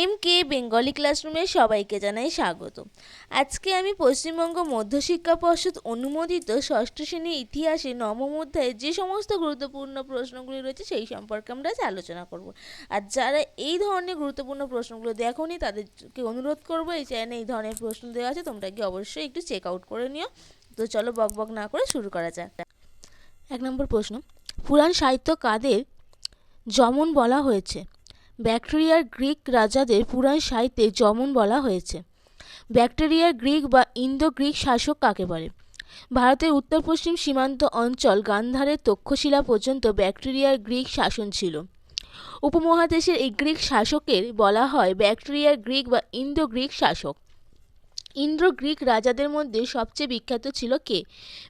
M K Bengali ক্লাসরুমে সবাইকে জানাই স্বাগত। আজকে আমি পশ্চিমবঙ্গ মধ্যশিক্ষা পর্ষদ অনুমোদিত ষষ্ঠ শ্রেণির ইতিহাসে নবম অধ্যায়ে যে সমস্ত গুরুত্বপূর্ণ প্রশ্নগুলি রয়েছে সেই সম্পর্কে আমরা আজ আলোচনা করব। আর যারা এই ধরনের গুরুত্বপূর্ণ প্রশ্নগুলো দেখোনি তাদেরকে অনুরোধ করব, এই চ্যানেলে এই ধরনের প্রশ্ন দেওয়া আছে তোমরা কি অবশ্যই একটু চেক আউট করে নিও। তো চলো বক বক না করে শুরু করা যাক। এক নম্বর প্রশ্ন, পুরাণ সাহিত্য কাদের যমন বলা হয়েছে? ব্যাকটেরিয়ার গ্রিক রাজাদের পুরাণ সাহিত্যে যমন বলা হয়েছে। ব্যাকটেরিয়ার গ্রিক বা ইন্দো গ্রিক শাসক কাকে বলে? ভারতের উত্তর পশ্চিম সীমান্ত অঞ্চল গান্ধারের তক্ষশিলা পর্যন্ত ব্যাকটেরিয়ার গ্রিক শাসন ছিল। উপমহাদেশের এই গ্রিক শাসকের বলা হয় ব্যাকটেরিয়ার গ্রিক বা ইন্দো গ্রিক শাসক। ইন্দ্র গ্রিক রাজাদের মধ্যে সবচেয়ে বিখ্যাত ছিল কে?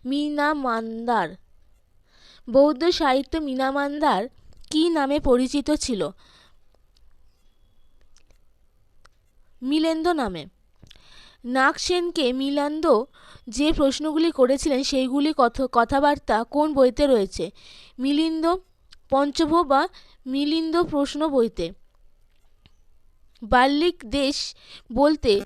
মিনামান্দার। বৌদ্ধ সাহিত্য মিনামান্দার কী নামে পরিচিত ছিল? মিলেন্দ নামে। নাগসেনকে মিলান্দ যে প্রশ্নগুলি করেছিলেন সেইগুলি কথ, কথাবার্তা কোন বইতে রয়েছে? মিলিন্দ পঞ্চভ বা মিলিন্দ প্রশ্ন বইতে। বাল্যিক দেশ বলতে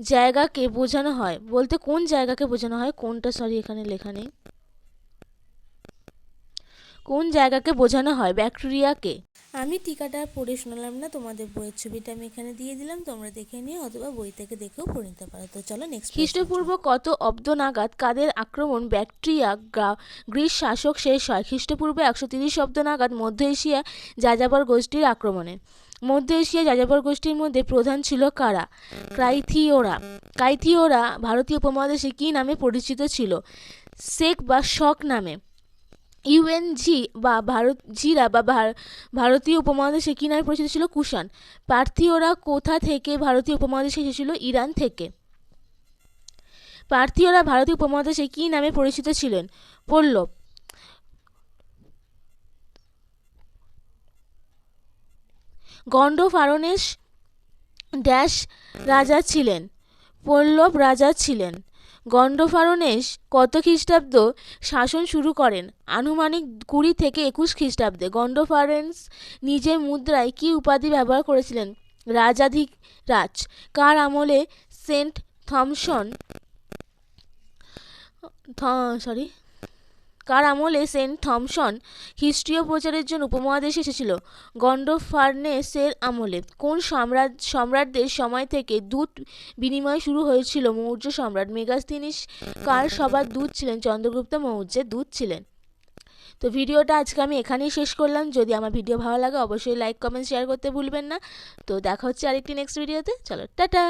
জায়গাকে বোঝানো হয়। বলতে কোন জায়গাকে বোঝানো হয়? কোনটা সরি এখানে লেখা নেই। কোন জায়গাকে বোঝানো হয়? ব্যাকটেরিয়াকে। আমি টিকাটা পড়ে শোনালাম না তোমাদের বইয়ের ছবিটা আমি এখানে দিয়ে দিলাম তোমরা দেখে নিও অথবা বই থেকে দেখেও পড়ে নিতে পারো। তো চলো নেক্সট খ্রিস্টপূর্ব কত অব্দ নাগাদ কাদের আক্রমণ ব্যাকটেরিয়া গ্রিস শাসক শেষ হয়? খ্রিস্টপূর্ব একশো তিরিশ অব্দ নাগাদ মধ্য এশিয়া যাযাবর গোষ্ঠীর আক্রমণে। মধ্য এশিয়া যাযাবর গোষ্ঠীর মধ্যে প্রধান ছিল কারা? ক্রাইথিওরা ক্রাইথিওরা ভারতীয় উপমহাদেশে কী নামে পরিচিত ছিল? শেখ বা শক নামে। ইউএনজি বা ভারত, জিরা বা ভারতীয় উপমহাদেশে কী নামে পরিচিত ছিল? কুষাণ। পার্থীয়রা কোথা থেকে ভারতীয় উপমহাদেশে এসেছিল? ইরান থেকে। পার্থীয়রা ভারতীয় উপমহাদেশে কী নামে পরিচিত ছিলেন? পল্লব। গন্ডফারনেস ড্যাশ রাজা ছিলেন। পল্লব রাজা ছিলেন। গন্ডফারনেস কত খ্রিস্টাব্দ শাসন শুরু করেন? আনুমানিক কুড়ি থেকে একুশ খ্রিস্টাব্দে। গন্ডফারেন্স নিজের মুদ্রায় কী উপাধি ব্যবহার করেছিলেন? রাজাধিক রাজ কার আমলে সেন্ট থমসন সরি কার আমলে সেন্ট থমসন খ্রিস্টীয় প্রচারের জন্য উপমহাদেশে এসেছিল? গন্ডফার্নেসের আমলে। কোন সম্রাট, সম্রাটদের সময় থেকে দুধ বিনিময় শুরু হয়েছিল? মৌর্য সম্রাট মেগাস্তিনিস কার সবার দূত ছিলেন? চন্দ্রগুপ্ত মৌর্যের দূত ছিলেন। তো ভিডিওটা আজকে আমি এখানেই শেষ করলাম। যদি আমার ভিডিও ভালো লাগে, অবশ্যই লাইক, কমেন্ট, শেয়ার করতে ভুলবেন না। তো দেখা হচ্ছে আরেকটি নেক্সট ভিডিওতে চলো, টাটা!